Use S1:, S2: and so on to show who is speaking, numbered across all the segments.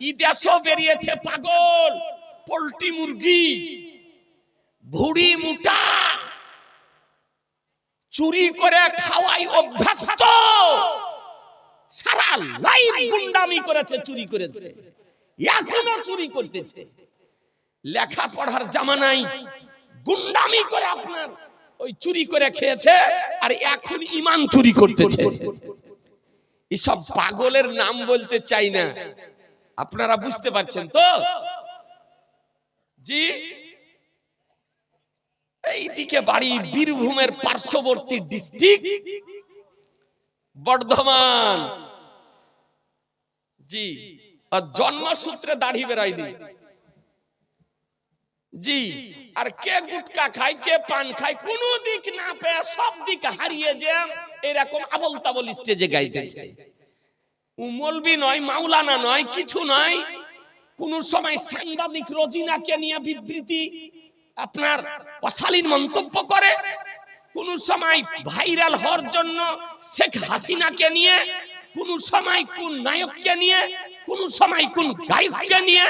S1: ইদেশও বেরিয়েছে পাগল। পোল্ট্রি মুরগি। ভুড়ি, মুটা। চুরি করে খাওয়াই অভ্যস্ত। সারা লাইফ গুন্ডামি করেছে, চুরি করেছে। এখনও চুরি করতেছে। লেখা লেখাপড়ার জামানাই গুন্ডামি করে আপনার ওই চুরি করে খেয়েছে, আর এখন ইমান চুরি করতেছে। এসব পাগলের নাম বলতে চাই না। আপনারা বুঝতে পারছেন তো? জি? এইদিকে বাড়ি বীরভূমের পার্শ্ববর্তী ডিস্ট্রিক্ট বর্ধমান। জি আর জন্মসূত্রে দাড়ি বেরাইনি জি আর কে গুটকা খায় কে পান খায় কোন দিক না পেয়ে সব দিক হারিয়ে যে এরকম আবল তাবল স্টেজে গাইতেছে। উমলবি নয়, মাওলানা নয়, কিছু নয়। কোন সময় সাংবাদিক রোজিনাকে নিয়ে বিবৃতি আপনার অশালীন মন্তব্য করে। কোন সময় ভাইরাল হওয়ার জন্য শেখ হাসিনাকে নিয়ে, কোন সময় কোন নায়ককে নিয়ে, কোন সময় কোন গায়ককে নিয়ে,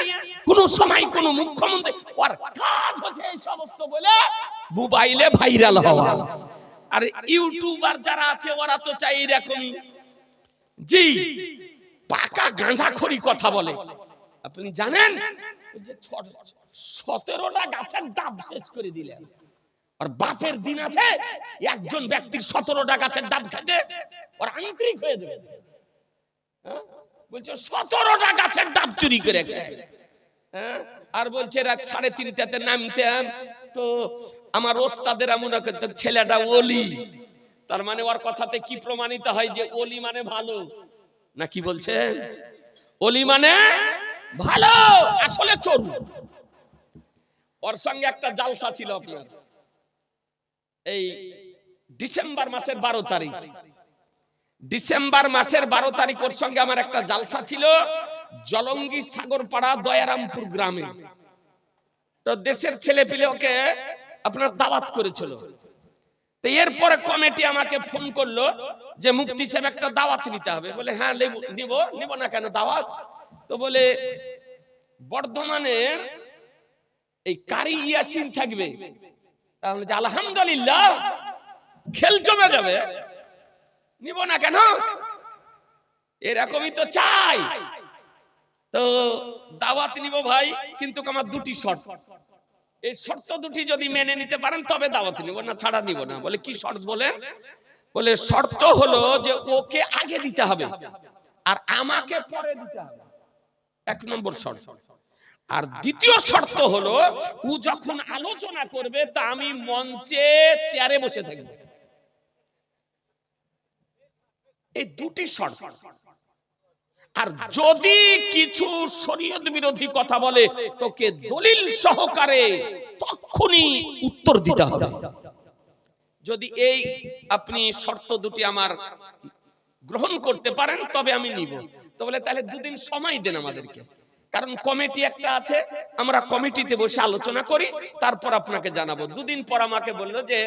S1: কোন সময় কোন মুখ্যমন্ত্রী। ওর কাজ হচ্ছে এই সমস্ত বলে মোবাইলে ভাইরাল হওয়া। আর ইউটিউবার যারা আছে, ওরা তো চাই এরকমই। জি পাকা গাঁজাখড়ি কথা বলে। আপনি জানেন? যে সতেরোটা গাছের ডাব শেষ করে দিলেন। আর বাপের দিন আছে, একজন ব্যক্তির সতেরোটা গাছের ডাব খেতে ওর আন্তরিক হয়ে যাবে। হ্যাঁ? বলছে, সতেরোটা গাছের ডাব চুরি করে খায়। হ্যাঁ? আর বলছে, রাত সাড়ে তিনটাতে নামতাম তো আমার ওস্তাদের এমন করতো ছেলেটা ওলি। তার মানে ওর কথাতে কি প্রমাণিত হয় যে ওলি মানে ভালো? না কি বলছেন ওলি মানে ভালো আসলে চোর। ওর সঙ্গে একটা জালসা ছিল আপনার। এই ডিসেম্বর মাসের বারো তারিখ। ডিসেম্বর মাসের বারো তারিখ ওর সঙ্গে আমার একটা জালসা ছিল জলঙ্গি সাগরপাড়া দয়ারামপুর গ্রামে। তো দেশের ছেলে পেলে ওকে আপনার দাওয়াত করেছিল। তো এরপরে কমিটি আমাকে ফোন করল যে মুফতি সাহেব একটা দাওয়াত নিতে হবে। বলে হ্যাঁ নিব নিব না কেন দাওয়াত? তো বলে, বর্ধমানের এই কারি ইয়াসিন থাকবে। তাহলে যে, আলহামদুলিল্লাহ, খেল জমে যাবে। নিব না কেন? এরকমই তো চাই। তো দাওয়াত নিব ভাই, কিন্তু আমার দুটি শর্ত। এই শর্ত দুটি যদি মেনে নিতে পারেন, তবে দাওয়াত নিব, না ছাড়া নিব না। বলে, কি শর্ত বলেন বলে, শর্ত হলো যে ওকে আগে দিতে হবে, আর আমাকে পরে দিতে হবে। এক নম্বর শর্ত। আর দ্বিতীয় শর্ত হলো, ও যখন আলোচনা করবে, তা আমি মঞ্চে চেয়ারে বসে থাকব। এই দুটি শর্ত। আর যদি কিছু শরীয়ত বিরোধী কথা বলে, তোকে দলিল সহকারে তখনই উত্তর দিতে হবে। যদি এই আপনি শর্ত দুটি আমার গ্রহণ করতে পারেন, তবে আমি নিব। তো বলে তাহলে দুদিন সময় দেন আমাদেরকে। কারণ কমিটি একটা আছে, আমরা কমিটিতে বসে আলোচনা করি, তারপর আপনাকে জানাব। দুদিন পর আমাকে বলল যে,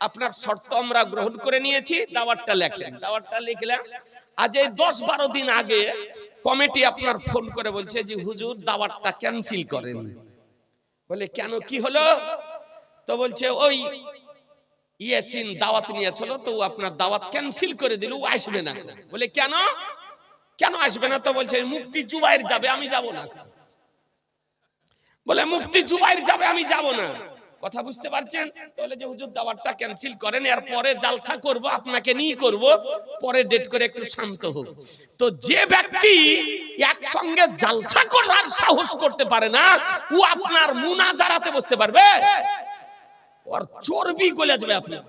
S1: আপনার শর্ত আমরা গ্রহণ করে নিয়েছি, দাওয়াতটা লেখলেন। দাওয়াতটা লিখলাম আজ এই দশ বারো দিন আগে কমিটি আপনার ফোন করে বলছে যে, হুজুর, দাওয়াতটা ক্যান্সেল করেন। বলে, কেন? কি হলো? তো বলছে, ওই ইয়াসিন দাওয়াত নিয়েছিল, তো আপনার দাওয়াত ক্যান্সেল করে দিল, ও আসবে না। বলে, কেন? কেন আসবে না? তো বলছে, মুফতি জুবাইর যাবে, আমি যাব না। বলে, মুফতি জুবাইর যাবে, আমি যাব না। কথা বুঝতে পারছেন? তাহলে যে হুজুর দাওয়াতটা ক্যান্সেল করেন এর পরে জালসা করব আপনাকে নিয়ে করব পরে ডেট করে একটু শান্ত হোক তো যে ব্যক্তি একসঙ্গে জালসা করার সাহস করতে পারে না ও আপনার মুনাজারাতে বসতে পারবে। ওর চর্বি গলে যাবে আপনার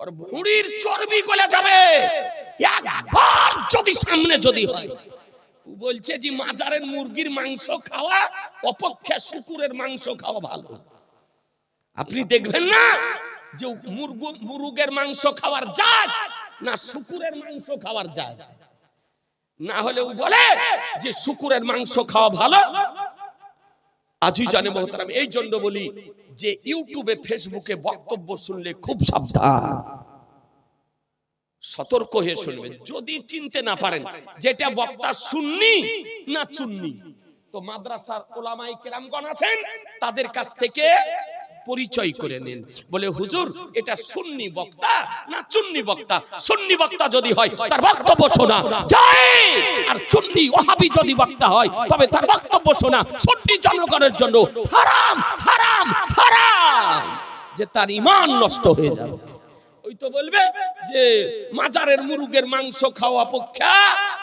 S1: ওর ভুঁড়ির চর্বি গলে যাবে। একবার যদি সামনে যদি হয়। ও বলছে যে মাজারের মুরগির মাংস খাওয়া অপেক্ষা শুকুরের মাংস খাওয়া ভালো। আপনি দেখবেন না যে মুরগু, মুরুগের মাংস খাওয়ার জাত না শুকুরের মাংস খাওয়ার জাত। না হলে বলে যে শুকুরের মাংস খাওয়া ভালো। আজই জানে মহতারাম, এই জন্য বলি যে ইউটিউবে, ফেসবুকে বক্তব্য শুনলে খুব সাবধান। সতর্ক হয়ে শুনবেন। যদি চিনতে না পারেন যেটা বক্তা শুননি না চুননি। তো মাদ্রাসার ওলামাই কেরামগণ আছেন, তাদের কাছ থেকে পরিচয় করে নিন। বলে হুজুর এটা সুন্নি বক্তা না চুন্নি বক্তা? সুন্নি বক্তা যদি হয় তার বক্তব্য শোনা। যায় আর চুন্নি ওহাবি যদি বক্তা হয় তবে তার বক্তব্য শোনা। সুন্নি জনগণের জন্য হারাম হারাম হারাম। যে তার ইমান নষ্ট হয়ে যাবে। ওই তো বলবে যে মাজারের মুরুগের মাংস খাওয়া অপেক্ষা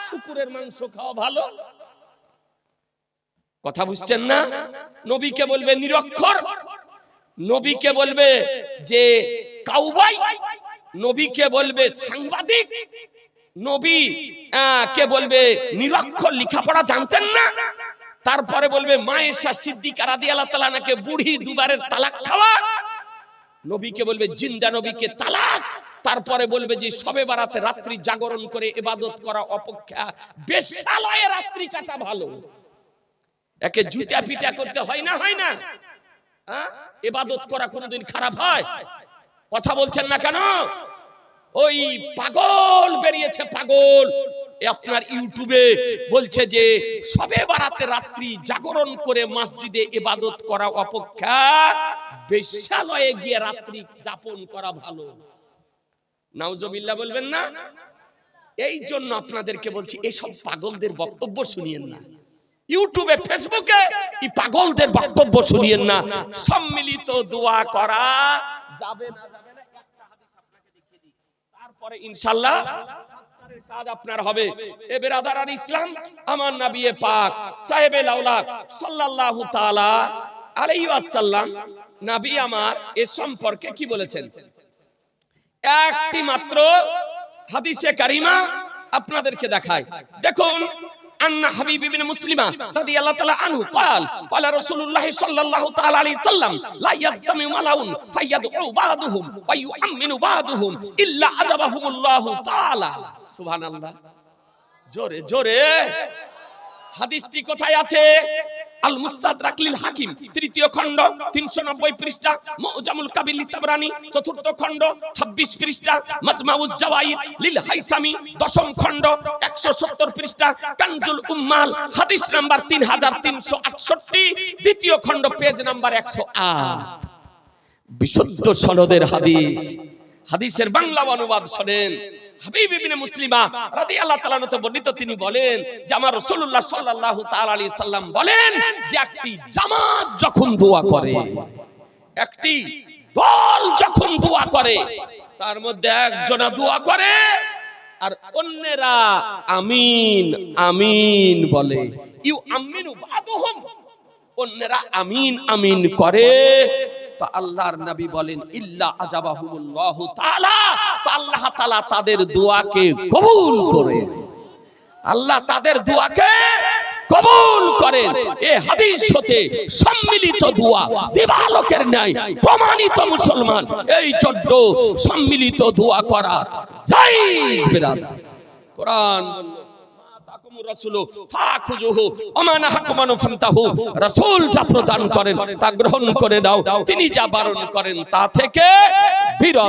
S1: শুকুরের মাংস খাওয়া ভালো। কথা বুঝছেন না? নবীকে বলবে নিরক্ষর নবীকে বলবে যে, কাউবাই, নবীকে বলবে সাংবাদিক, নবী কে বলবে নিরক্ষর লেখাপড়া জানতেন না? তারপরে বলবে মায়েশা সিদ্দিকা রাদিয়াল্লাহু তাআলা নাকি বুড়ি দুবারের তালাক খাওয়া? নবীকে বলবে জিন্দা নবীকে তালাক। তারপরে বলবে যে, সবে বারাতে রাত্রি জাগরণ করে ইবাদত করা অপেক্ষা বেশ্যালয়ে রাত্রি কাটা ভালো। একে জুতা পিটা করতে হয় না হয় না? হ্যাঁ? ইবাদত করা কোনোদিন খারাপ হয়? কথা বলছেন না কেন? ওই পাগল বেরিয়েছে পাগল। আপনার ইউটিউবে বলছে যে, সবে বারাতে রাত্রি জাগরণ করে মসজিদে ইবাদত করা অপেক্ষা বেশ্যালয়ে গিয়ে রাত্রি যাপন করা ভালো। নাউজবিল্লাহ বলবেন না? এই জন্য আপনাদেরকে বলছি এইসব পাগলদের বক্তব্য শুনিয়েন না। ইউটিউবে ফেসবুকে এই পাগলদের বক্তব্য শুনিয়েন না। সম্মিলিত দোয়া করা যাবে না যাবে না। একটা হাদিস আপনাকে দেখিয়ে দিই। তারপরে ইনশাআল্লাহ কাজ আপনার হবে। এ বেরাদার আর ইসলাম, আমার নবী পাক, সাহেবে লাউলাক সাল্লাল্লাহু তাআলা আলাইহি ওয়াসাল্লাম, নবী আমার এ সম্পর্কে কি বলেছেন? একটি মাত্র হাদিসে কারিমা আপনাদেরকে দেখায় দেখুন أن حبيب بن مسلمة رضي الله تعالى عنه قال قال رسول الله صلى الله تعالى عليه وسلم لا يجتمع ملأ فيدعو بعضهم ويؤمن بعضهم إلا أجابهم الله تعالى سبحان الله জোরে জোরে হাদিসটি কোথায় আছে আল মুস্তাদরাক লিল হাকিম, তৃতীয় খণ্ড 390 পৃষ্ঠা, মুজামুল কাবির লিতাবরানি, চতুর্থ খণ্ড 26 পৃষ্ঠা, মাজমাউজ জাওয়াইদ, লিল হাইসামি, দশম খণ্ড 170 পৃষ্ঠা, কানজুল উম্মাল, হাদিস নাম্বার 3368 দ্বিতীয় খণ্ড, পেজ নাম্বার 108 বিশুদ্ধ সনদের হাদিস। হাদিসের বাংলা অনুবাদ শোনেন। হাবিব ইবনে মুসলিমা রাদিয়াল্লাহু তাআলা হতে বর্ণিত, তিনি বলেন যে আমার রাসূলুল্লাহ সাল্লাল্লাহু তাআলা আলাইহি সাল্লাম বলেন যে একটি জামাত যখন দোয়া করে, একটি দল যখন দোয়া করে, তার মধ্যে একজনা দোয়া করে আর অন্যেরা আমিন আমিন বলে। ইউ আমিনু বাদুহুম। অন্যেরা আমিন আমিন করে। আল্লাহর নবী বলেন, ইল্লা আজাবাহুল্লাহু তাআলা। তো আল্লাহ তাআলা তাদের দোয়াকে কবুল করে আল্লাহ তাদের দোয়াকে কবুল করেন। এ হাদিস হতে সম্মিলিত দোয়া দিবালোকের ন্যায় প্রমাণিত মুসলমান। এই চোদ্দ সম্মিলিত দোয়া করা জায়েজ বিরাদার কোরআন বলল রাসূল যা প্রদান করেন তা গ্রহণ করে দাও তিনি যা বারণ করেন তা থেকে বিরত